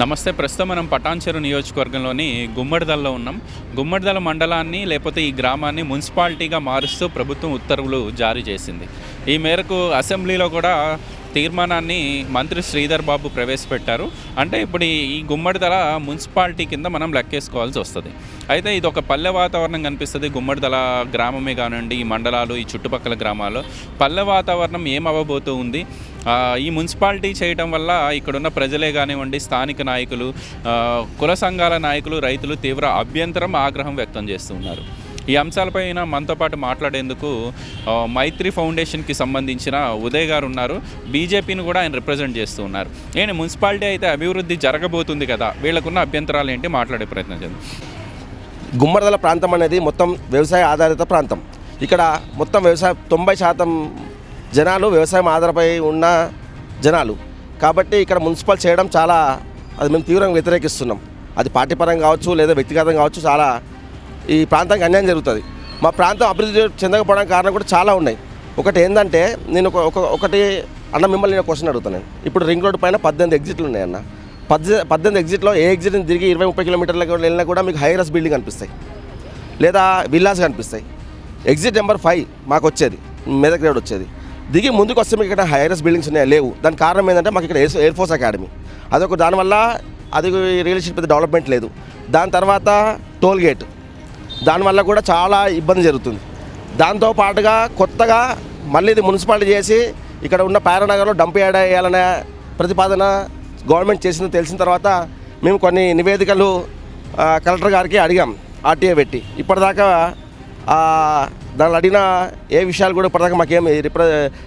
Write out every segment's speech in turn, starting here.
నమస్తే ప్రస్తుతం మనం పటాన్చెరు నియోజకవర్గంలోని గుమ్మడిదల్లో ఉన్నాం. గుమ్మడిదల మండలాన్ని లేకపోతే ఈ గ్రామాన్ని మున్సిపాలిటీగా మారుస్తూ ప్రభుత్వం ఉత్తర్వులు జారీ చేసింది. ఈ మేరకు అసెంబ్లీలో కూడా తీర్మానాన్ని మంత్రి శ్రీధర్ బాబు ప్రవేశపెట్టారు. అంటే ఇప్పుడు ఈ గుమ్మడి దళ మున్సిపాలిటీ కింద మనం లెక్కేసుకోవాల్సి వస్తుంది. అయితే ఇది ఒక పల్లె వాతావరణం కనిపిస్తుంది. గుమ్మడిదల గ్రామమే కానివ్వండి ఈ మండలాలు ఈ చుట్టుపక్కల గ్రామాలు. పల్లె వాతావరణం ఏం అవ్వబోతూ ఉంది? ఈ మున్సిపాలిటీ చేయడం వల్ల ఇక్కడున్న ప్రజలే కానివ్వండి స్థానిక నాయకులు కుల సంఘాల నాయకులు రైతులు తీవ్ర అభ్యంతరం ఆగ్రహం వ్యక్తం చేస్తున్నారు ఈ అంశాలపైన మనతో పాటు మాట్లాడేందుకు మైత్రి ఫౌండేషన్కి సంబంధించిన ఉదయ్ గారు ఉన్నారు. బీజేపీని కూడా ఆయన రిప్రజెంట్ చేస్తూ ఉన్నారు. నేను మున్సిపాలిటీ అయితే అభివృద్ధి జరగబోతుంది కదా వీళ్ళకున్న అభ్యంతరాలు ఏంటి? మాట్లాడే ప్రయత్నం చేద్దాం. గుమ్మరదల ప్రాంతం అనేది మొత్తం వ్యవసాయ ఆధారిత ప్రాంతం. ఇక్కడ మొత్తం వ్యవసాయ తొంభై శాతం జనాలు వ్యవసాయం ఆధారపై ఉన్న జనాలు. కాబట్టి ఇక్కడ మున్సిపల్ చేయడం చాలా అది మేము తీవ్రంగా వ్యతిరేకిస్తున్నాం. అది పార్టీ పరంగా కావచ్చు లేదా వ్యక్తిగతంగా కావచ్చు చాలా ఈ ప్రాంతానికి అన్యాయం జరుగుతుంది. మా ప్రాంతం అభివృద్ధి చెందకపోవడానికి కారణం కూడా చాలా ఉన్నాయి. ఒకటి ఏంటంటే నేను ఒక ఒక- ఒకటి అన్న మిమ్మల్ని నేను క్వశ్చన్ అడుగుతాను ఇప్పుడు రింగ్ రోడ్ పైన పద్దెనిమిది ఎగ్జిట్లు ఉన్నాయన్న. పద్దె పద్దెనిమిది ఎగ్జిట్లో ఏ ఎగ్జిట్ని తిరిగి ఇరవై ముప్పై కిలోమీటర్లకు వెళ్ళినా కూడా మీకు హైరస్ బిల్డింగ్ కనిపిస్తాయి. లేదా విల్లాస్ కనిపిస్తాయి. ఎగ్జిట్ నెంబర్ ఫైవ్ మాకు వచ్చేది. మెదక్ రోడ్ వచ్చేది. దిగి ముందుకు వస్తే మీకు ఇక్కడ హైరస్ బిల్డింగ్స్ ఉన్నాయి? లేవు. దానికి కారణం ఏంటంటే మాకు ఇక్కడ ఎయిర్ ఫోర్స్ అకాడమీ అదొక దానివల్ల అది రియల్ ఎస్టేట్ పెద్ద డెవలప్మెంట్ లేదు. దాని తర్వాత టోల్ గేట్. దానివల్ల కూడా చాలా ఇబ్బంది జరుగుతుంది. దాంతో పాటుగా కొత్తగా మళ్ళీ ఇది మున్సిపాలిటీ చేసి ఇక్కడ ఉన్న పారానగర్లో డంప్ యార్డ్ వేయాలనే ప్రతిపాదన గవర్నమెంట్ చేసింది తెలిసిన తర్వాత మేము కొన్ని నివేదికలు కలెక్టర్ గారికి అడిగాం ఆర్టీఏ పెట్టి. ఇప్పటిదాకా ఆ, దానిలో అడిగిన ఏ విషయాలు కూడా ఇప్పటిదాకా మాకేం రిప్ర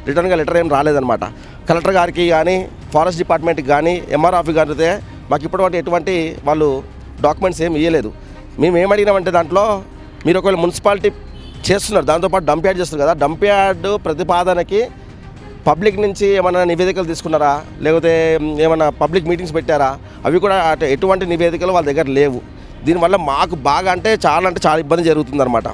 రిటర్న్గా లెటర్ ఏం రాలేదనమాట కలెక్టర్ గారికి కానీ ఫారెస్ట్ డిపార్ట్మెంట్కి కానీ ఎంఆర్ఆఫీ గారితే మాకు ఇప్పటివరకు ఎటువంటి వాళ్ళు డాక్యుమెంట్స్ ఏమి ఇవ్వలేదు మేము ఏమడిగినామంటే దాంట్లో మీరు ఒకవేళ మున్సిపాలిటీ చేస్తున్నారు దాంతోపాటు డంప్ యార్డ్ చేస్తున్నారు కదా డంప్ యార్డ్ ప్రతిపాదనకి పబ్లిక్ నుంచి ఏమైనా నివేదికలు తీసుకున్నారా? లేకపోతే ఏమైనా పబ్లిక్ మీటింగ్స్ పెట్టారా? అవి కూడా అటు ఎటువంటి నివేదికలు వాళ్ళ దగ్గర లేవు. దీనివల్ల మాకు బాగా అంటే చాలా అంటే చాలా ఇబ్బంది జరుగుతుందన్నమాట.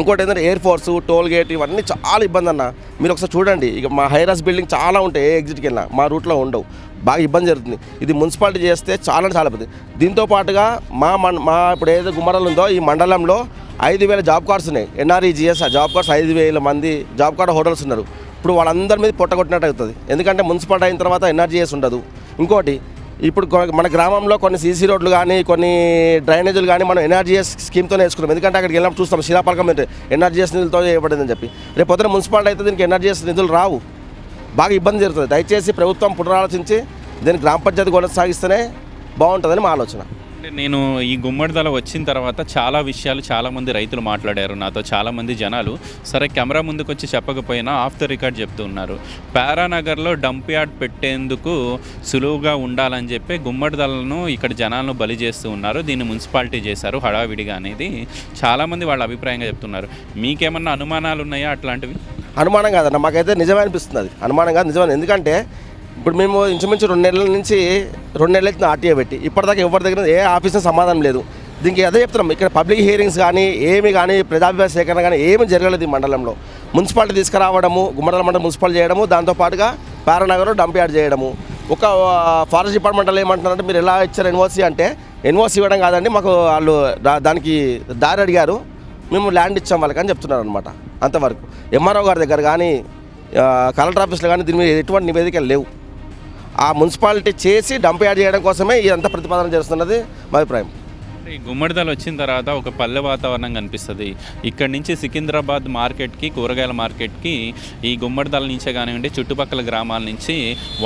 ఇంకోటి ఏంటంటే ఎయిర్ ఫోర్స్ టోల్ గేట్ ఇవన్నీ చాలా ఇబ్బంది అన్న. మీరు ఒకసారి చూడండి ఇక మా హైరాస్ బిల్డింగ్ చాలా ఉంటాయి ఏ ఎగ్జిట్కి వెళ్ళినా మా రూట్లో ఉండవు. బాగా ఇబ్బంది జరుగుతుంది. ఇది మున్సిపాలిటీ చేస్తే చాలా చాలా ఇబ్బంది. దీంతో పాటుగా మా మన మా ఇప్పుడు ఏదో గుమ్మడలు ఉందో ఈ మండలంలో ఐదు వేల జాబ్ కార్డ్స్ ఉన్నాయి. ఎన్ఆర్ఈజిఎస్ జాబ్ కార్డ్స్ ఐదు వేల మంది జాబ్ కార్డ్ హోటల్స్ ఉన్నారు. ఇప్పుడు వాళ్ళందరి మీద పొట్టగొట్టినట్టు అవుతుంది. ఎందుకంటే మున్సిపాలిటీ అయిన తర్వాత ఎన్ఆర్జీఎస్ ఉండదు. ఇంకోటి ఇప్పుడు మన గ్రామంలో కొన్ని సీసీ రోడ్లు కానీ కొన్ని డ్రైనేజీలు కానీ మనం ఎన్ఆర్జీఎస్ స్కీమ్తోనే వేసుకున్నాం. ఎందుకంటే అక్కడికి వెళ్ళినప్పుడు చూస్తాం శిలాపలకం మీద ఎన్ఆర్జీఎస్ నిధులతో చేయబడిందని చెప్పి. రేపు పొద్దున మున్సిపాలిటీ అయితే దీనికి ఎన్ఆర్జీఎస్ నిధులు రావు. బాగా ఇబ్బంది జరుగుతుంది. దయచేసి ప్రభుత్వం పునరాలోచించి దీన్ని గ్రామ పంచాయతీ కొనసాగిస్తేనే బాగుంటుందని మా ఆలోచన. అంటే నేను ఈ గుమ్మడిదల వచ్చిన తర్వాత చాలా విషయాలు చాలామంది రైతులు మాట్లాడారు నాతో చాలామంది జనాలు. సరే కెమెరా ముందుకు వచ్చి చెప్పకపోయినా ఆఫ్ ద రికార్డ్ చెప్తూ ఉన్నారు. పారానగర్లో డంప్ యార్డ్ పెట్టేందుకు సులువుగా ఉండాలని చెప్పి గుమ్మడిదలను ఇక్కడ జనాలను బలి చేస్తూ ఉన్నారు. దీన్ని మున్సిపాలిటీ చేశారు హడావిడిగా అనేది చాలామంది వాళ్ళ అభిప్రాయంగా చెప్తున్నారు. మీకేమన్నా అనుమానాలు ఉన్నాయా అట్లాంటివి? అనుమానం కాదన్న మాకైతే నిజమే అనిపిస్తుంది అది. అనుమానం కాదు నిజమే. ఎందుకంటే ఇప్పుడు మేము ఇంచుమించు రెండు నెలల నుంచి రెండు నెలల అయితే ఆర్టీఏ పెట్టి ఇప్పటిదాకా ఎవరి దగ్గర ఏ ఆఫీస్లో సమాధానం లేదు. దీనికి అదే చెప్తున్నాం ఇక్కడ పబ్లిక్ హియరింగ్స్ కానీ ఏమి కానీ ప్రజాభిప్రాయ సేకరణ కానీ ఏమి జరగలేదు ఈ మండలంలో. మున్సిపాలిటీ తీసుకురావడము గుమ్మడల మండలం మున్సిపాలిటీ చేయడము దాంతోపాటుగా పారానగర్ డంప్ యార్డ్ చేయడము. ఒక ఫారెస్ట్ డిపార్ట్మెంట్లో ఏమంటున్నారంటే మీరు ఎలా ఇచ్చారు ఎన్ఓసీ అంటే ఎన్ఓసీ ఇవ్వడం కాదండి మాకు వాళ్ళు దా- దానికి దారి అడిగారు మేము ల్యాండ్ ఇచ్చాం వాళ్ళకి అని చెప్తున్నారు అనమాట అంతవరకు. ఎంఆర్ఓ గారి దగ్గర కానీ కలెక్టర్ ఆఫీస్లో కానీ దీని మీద ఎటువంటి నివేదికలు లేవు. ఆ మున్సిపాలిటీ చేసి డంప్ యార్డ్ చేయడం కోసమే ఇదంతా ప్రతిపాదన చేస్తున్నది మా అభిప్రాయం. ఈ గుమ్మడిదల వచ్చిన తర్వాత ఒక పల్లె వాతావరణం కనిపిస్తుంది. ఇక్కడి నుంచి సికింద్రాబాద్ మార్కెట్కి కూరగాయల మార్కెట్కి ఈ గుమ్మడిదల నుంచే కానివ్వండి చుట్టుపక్కల గ్రామాల నుంచి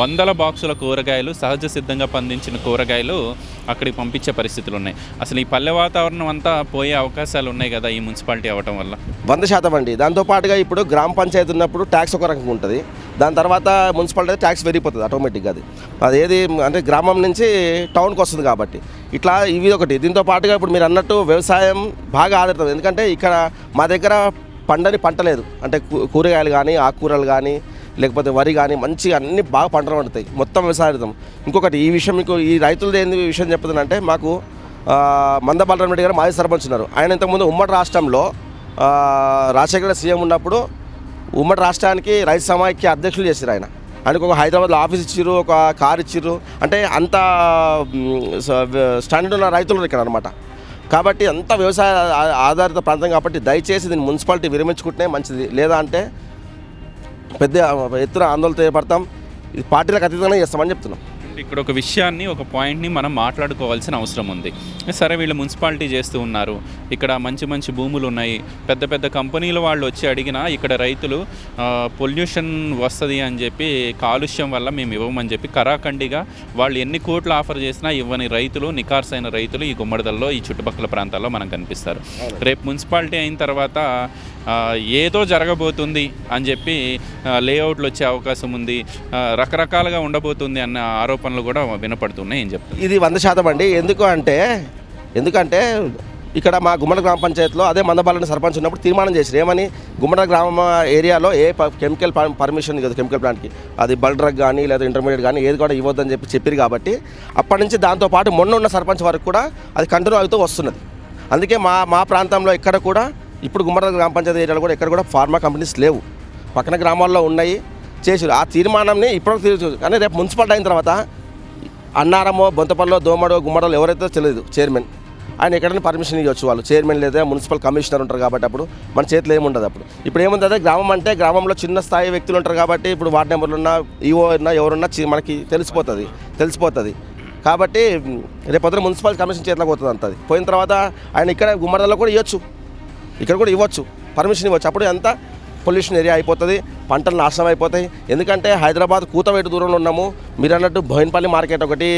వందల బాక్సుల కూరగాయలు సహజ సిద్ధంగా పండించిన కూరగాయలు అక్కడికి పంపించే పరిస్థితులు ఉన్నాయి. అసలు ఈ పల్లె వాతావరణం అంతా పోయే అవకాశాలు ఉన్నాయి కదా ఈ మున్సిపాలిటీ అవ్వటం వల్ల? వంద శాతం అండి. దాంతోపాటుగా ఇప్పుడు గ్రామ పంచాయతీ ఉన్నప్పుడు ట్యాక్స్ ఒక రకంగా ఉంటుంది. దాని తర్వాత మున్సిపాలిటీ ట్యాక్స్ పెరిగిపోతుంది ఆటోమేటిక్గా అది. అది ఏది అంటే గ్రామం నుంచి టౌన్కి వస్తుంది కాబట్టి. ఇట్లా ఇవి ఒకటి. దీంతో పాటుగా ఇప్పుడు మీరు అన్నట్టు వ్యవసాయం బాగా ఆధారితం. ఎందుకంటే ఇక్కడ మా దగ్గర పండని పంట లేదు. అంటే కూరగాయలు కానీ ఆకుకూరలు కానీ లేకపోతే వరి కానీ మంచిగా అన్ని బాగా పంటలు పండుతాయి. మొత్తం వ్యవసాయం ఇంకొకటి ఈ విషయం మీకు ఈ రైతులది ఏంది విషయం చెప్తుందంటే మాకు మంద బలరాం గారు మాజీ సర్పంచ్ ఉన్నారు. ఆయన ఇంతకుముందు ఉమ్మడి రాష్ట్రంలో రాజశేఖర సీఎం ఉన్నప్పుడు ఉమ్మడి రాష్ట్రానికి రైతు సమాఖ్య అధ్యక్షులు చేశారు ఆయన. ఆయనకు ఒక హైదరాబాద్లో ఆఫీస్ ఇచ్చిర్రు ఒక కార్ ఇచ్చిర్రు. అంటే అంత స్టాండర్డ్ ఉన్న రైతులు ఇక్కడ అనమాట కాబట్టి అంత వ్యవసాయ ఆధారిత ప్రాంతం కాబట్టి దయచేసి దీన్ని మున్సిపాలిటీ విరమించుకుంటే మంచిది. లేదా అంటే పెద్ద ఎత్తున ఆందోళన చేపడతాం. ఇది పార్టీలకు అతీతంగా చేస్తామని చెప్తున్నాం. ఇక్కడ ఒక విషయాన్ని ఒక పాయింట్ని మనం మాట్లాడుకోవాల్సిన అవసరం ఉంది. సరే వీళ్ళు మున్సిపాలిటీ చేస్తూ ఉన్నారు. ఇక్కడ మంచి మంచి భూములు ఉన్నాయి. పెద్ద పెద్ద కంపెనీల వాళ్ళు వచ్చి అడిగినా ఇక్కడ రైతులు పొల్యూషన్ వస్తుంది అని చెప్పి కాలుష్యం వల్ల మేము ఇవ్వమని చెప్పి కరాఖండిగా వాళ్ళు ఎన్ని కోట్లు ఆఫర్ చేసినా ఇవ్వని రైతులు నికార్సైన రైతులు ఈ గుమ్మడిదల్లో ఈ చుట్టుపక్కల ప్రాంతాల్లో మనకు కనిపిస్తారు. రేపు మున్సిపాలిటీ అయిన తర్వాత ఏదో జరగబోతుంది అని చెప్పి లేఅవుట్లు వచ్చే అవకాశం ఉంది. రకరకాలుగా ఉండబోతుంది అన్న ఆరోపణలు కూడా వినపడుతున్నాయి ఏం చెప్తారు ఇది వంద శాతం అండి. ఎందుకు అంటే ఎందుకంటే ఇక్కడ మా గుమ్మడి గ్రామ పంచాయతీలో అదే మందబాలని సర్పంచ్ ఉన్నప్పుడు తీర్మానం చేశారు. ఏమని? గుమ్మడి గ్రామ ఏరియాలో ఏ ప- కెమికల్ పర్మిషన్ కదా కెమికల్ ప్లాంట్కి. అది బల్ డ్రగ్ కానీ లేదా ఇంటర్మీడియట్ కానీ ఏది కూడా ఇవ్వద్దని చెప్పి చెప్పారు కాబట్టి అప్పటి నుంచి దాంతోపాటు మొన్న ఉన్న సర్పంచ్ వరకు కూడా అది కంటిన్యూ అవుతూ వస్తున్నది. అందుకే మా మా ప్రాంతంలో ఎక్కడ కూడా ఇప్పుడు గుమ్మడి గ్రామ పంచాయతీ ఏరియాలో కూడా ఎక్కడ కూడా ఫార్మా కంపెనీస్ లేవు. పక్కన గ్రామాల్లో ఉన్నాయి. చేసారు. ఆ తీర్మానంని ఇప్పుడు తీర్చు కానీ రేపు మున్సిపాలిటీ అయిన తర్వాత అన్నారమో బొంతపల్లో దోమడో గుమ్మడలో ఎవరైతే తెలియదు చైర్మన్ ఆయన ఎక్కడైనా పర్మిషన్ ఇవ్వచ్చు వాళ్ళు. చైర్మన్ లేదా మున్సిపల్ కమిషనర్ ఉంటారు కాబట్టి అప్పుడు మన చేతిలో ఏముండదు అప్పుడు. ఇప్పుడు ఏముంది అదే గ్రామం అంటే గ్రామంలో చిన్న స్థాయి వ్యక్తులు ఉంటారు కాబట్టి ఇప్పుడు వార్డు నెంబర్లు ఉన్నా ఈఓ ఉన్నా ఎవరున్నా మనకి తెలిసిపోతుంది. తెలిసిపోతుంది. కాబట్టి మ్, రేపు పొద్దున మున్సిపల్ కమిషన్ చేతిలోకి పోతుంది అంతది పోయిన తర్వాత ఆయన ఇక్కడ గుమ్మడలో కూడా ఇవ్వచ్చు. ఇక్కడ కూడా ఇవ్వచ్చు. పర్మిషన్ ఇవ్వచ్చు. అప్పుడు అంతా పొల్యూషన్ ఏరియా అయిపోతుంది పంటలు నాశనం అయిపోతాయి. ఎందుకంటే హైదరాబాద్ కూతవేటు దూరంలో ఉన్నాము. మీరు అన్నట్టు బోయినపల్లి మార్కెట్ ఒకటి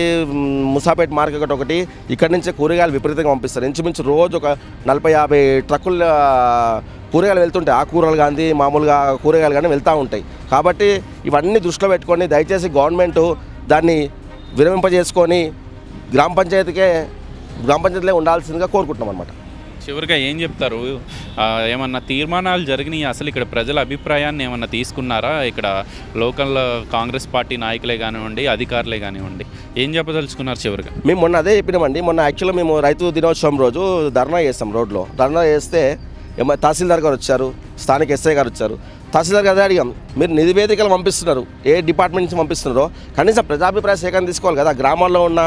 ముసాపేట్ మార్కెట్ ఒకటి ఇక్కడి నుంచే కూరగాయలు విపరీతంగా పంపిస్తారు. ఇంచుమించు రోజు ఒక నలభై యాభై ట్రక్కులు కూరగాయలు వెళ్తుంటాయి. ఆ కూరలు కానీ మామూలుగా కూరగాయలు కానీ వెళ్తూ ఉంటాయి. కాబట్టి ఇవన్నీ దృష్టిలో పెట్టుకొని దయచేసి గవర్నమెంట్ దాన్ని విరమింపజేసుకొని గ్రామ పంచాయతీకే గ్రామ పంచాయతీలో ఉండాల్సిందిగా కోరుకుంటున్నాం అనమాట చివరిగా ఏం చెప్తారు? ఏమన్నా తీర్మానాలు జరిగినాయి అసలు ఇక్కడ ప్రజల అభిప్రాయాన్ని ఏమన్నా తీసుకున్నారా? ఇక్కడ లోకల్ కాంగ్రెస్ పార్టీ నాయకులే కానివ్వండి అధికారులే కానివ్వండి ఏం చెప్పదలుచుకున్నారు చివరిగా? మేము మొన్న అదే చెప్పినామండి. మొన్న యాక్చువల్గా మేము రైతు దినోత్సవం రోజు ధర్నా చేస్తాం రోడ్లో. ధర్నా చేస్తే ఏమో తహసీల్దార్ గారు వచ్చారు స్థానిక ఎస్ఐ గారు వచ్చారు. తహసీల్దార్ గారు అడిగాం మీరు నివేదికలు పంపిస్తున్నారు ఏ డిపార్ట్మెంట్ నుంచి పంపిస్తున్నారో? కనీసం ప్రజాభిప్రాయ సేకరణ తీసుకోవాలి కదా గ్రామాల్లో ఉన్న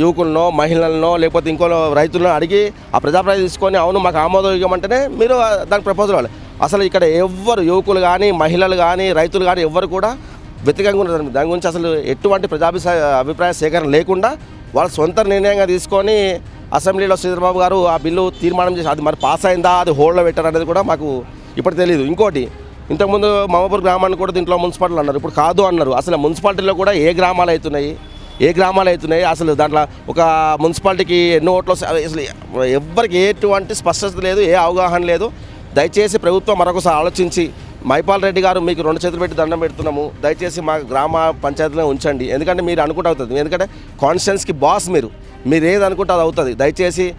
యువకులనో మహిళలనో లేకపోతే ఇంకో రైతులను అడిగి ఆ ప్రజాభిప్రాయం తీసుకొని అవును మాకు ఆమోదయోగ్యం అంటేనే మీరు దానికి ప్రపోజల్ ఇవ్వాలి. అసలు ఇక్కడ ఎవ్వరు యువకులు కానీ మహిళలు కానీ రైతులు కానీ ఎవ్వరు కూడా వ్యతిరేకంగా ఉన్నారు. దాని గురించి అసలు ఎటువంటి ప్రజాభిప్రాయ అభిప్రాయ సేకరణ లేకుండా వాళ్ళ సొంత నిర్ణయంగా తీసుకొని అసెంబ్లీలో చంద్రబాబు గారు ఆ బిల్లు తీర్మానం చేసి అది మరి పాస్ అయిందా? అది హోల్డ్లో పెట్టారు? అనేది కూడా మాకు ఇప్పుడు తెలియదు ఇంకోటి ఇంతకుముందు మామపూర్ గ్రామాన్ని కూడా దీంట్లో మున్సిపాలిటీలు అన్నారు. ఇప్పుడు కాదు అన్నారు. అసలు మున్సిపాలిటీలో కూడా ఏ గ్రామాలు అవుతున్నాయి? ఏ గ్రామాలు అవుతున్నాయి? అసలు దాంట్లో ఒక మున్సిపాలిటీకి ఎన్ని ఓట్లు అసలు ఎవ్వరికి ఎటువంటి స్పష్టత లేదు ఏ అవగాహన లేదు. దయచేసి ప్రభుత్వం మరొకసారి ఆలోచించి మైపాల్ రెడ్డి గారు మీకు రెండు చేతులు పెట్టి దండం పెడుతున్నాము. దయచేసి మా గ్రామ పంచాయతీలో ఉంచండి. ఎందుకంటే మీరు అనుకుంటే అవుతుంది. ఎందుకంటే కాన్స్టిట్యున్స్కి బాస్ మీరు. మీరు ఏది అనుకుంటే అది అవుతుంది. దయచేసి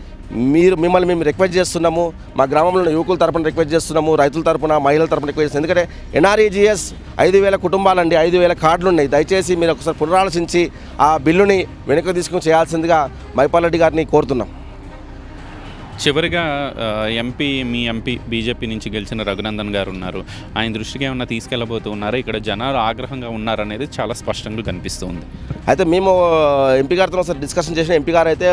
మీరు మిమ్మల్ని మేము రిక్వెస్ట్ చేస్తున్నాము మా గ్రామంలో యువకుల తరపున రిక్వెస్ట్ చేస్తున్నాము రైతుల తరపున మహిళల తరపున రిక్వెస్ట్ చేస్తున్నాము. ఎందుకంటే ఎన్ఆర్ఈజిఎస్ ఐదు వేల కుటుంబాలండి ఐదు వేల కార్డులు ఉన్నాయి దయచేసి మీరు ఒకసారి పునరాలోచించి ఆ బిల్లుని వెనక్కి తీసుకుని చేయాల్సిందిగా మైపాల్ రెడ్డి గారిని కోరుతున్నాం. చివరిగా ఎంపీ మీ ఎంపీ బీజేపీ నుంచి గెలిచిన రఘునందన్ గారు ఉన్నారు. ఆయన దృష్టికి ఏమన్నా తీసుకెళ్ళబోతూ ఉన్నారా? ఇక్కడ జనాలు ఆగ్రహంగా ఉన్నారనేది చాలా స్పష్టంగా కనిపిస్తుంది. అయితే మేము ఎంపీ గారితో ఒకసారి డిస్కషన్ చేసిన ఎంపీ గారు అయితే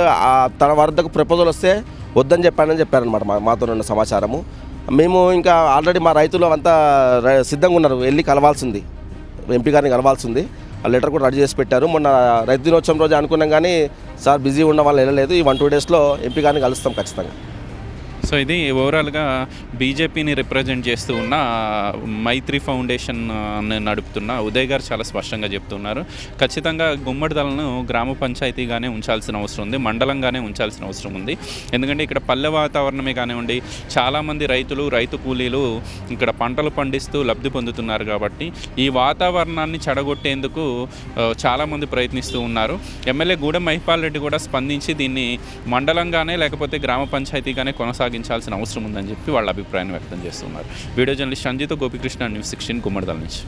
తన వద్దకు ప్రపోజల్ వస్తే వద్దని చెప్పానని చెప్పారనమాట మాతో ఉన్న సమాచారము. మేము ఇంకా ఆల్రెడీ మా రైతులు అంతా సిద్ధంగా ఉన్నారు. వెళ్ళి కలవాల్సింది. ఎంపీ గారిని కలవాల్సింది. ఆ లెటర్ కూడా రెడీ చేసి పెట్టారు. మొన్న రైతు దినోత్సవం రోజు అనుకున్నాం కానీ సార్ బిజీ ఉన్న వాళ్ళు వెళ్ళలేదు. ఈ వన్ టూ డేస్లో ఎంపీ గారిని కలుస్తాం ఖచ్చితంగా. సో ఇది ఓవరాల్గా బీజేపీని రిప్రజెంట్ చేస్తూ ఉన్న మైత్రి ఫౌండేషన్ నడుపుతున్న ఉదయ్ గారు చాలా స్పష్టంగా చెప్తున్నారు. ఖచ్చితంగా గుమ్మడి దళను గ్రామ పంచాయతీగానే ఉంచాల్సిన అవసరం ఉంది మండలంగానే ఉంచాల్సిన అవసరం ఉంది. ఎందుకంటే ఇక్కడ పల్లె వాతావరణమే కానివ్వండి చాలామంది రైతులు రైతు కూలీలు ఇక్కడ పంటలు పండిస్తూ లబ్ధి పొందుతున్నారు కాబట్టి ఈ వాతావరణాన్ని చెడగొట్టేందుకు చాలామంది ప్రయత్నిస్తూ ఉన్నారు. ఎమ్మెల్యే గూడెం మహిపాల్ రెడ్డి కూడా స్పందించి దీన్ని మండలంగానే లేకపోతే గ్రామ పంచాయతీగానే కొనసాగించాల్సిన అవసరం ఉందని చెప్పి వాళ్ళ అభిప్రాయాన్ని వ్యక్తం చేస్తున్నారు. వీడియో జర్నలిస్ట్ సంజీతో గోపికృష్ణ న్యూస్ సిక్స్టీన్ గుమ్మడిదల నుంచి.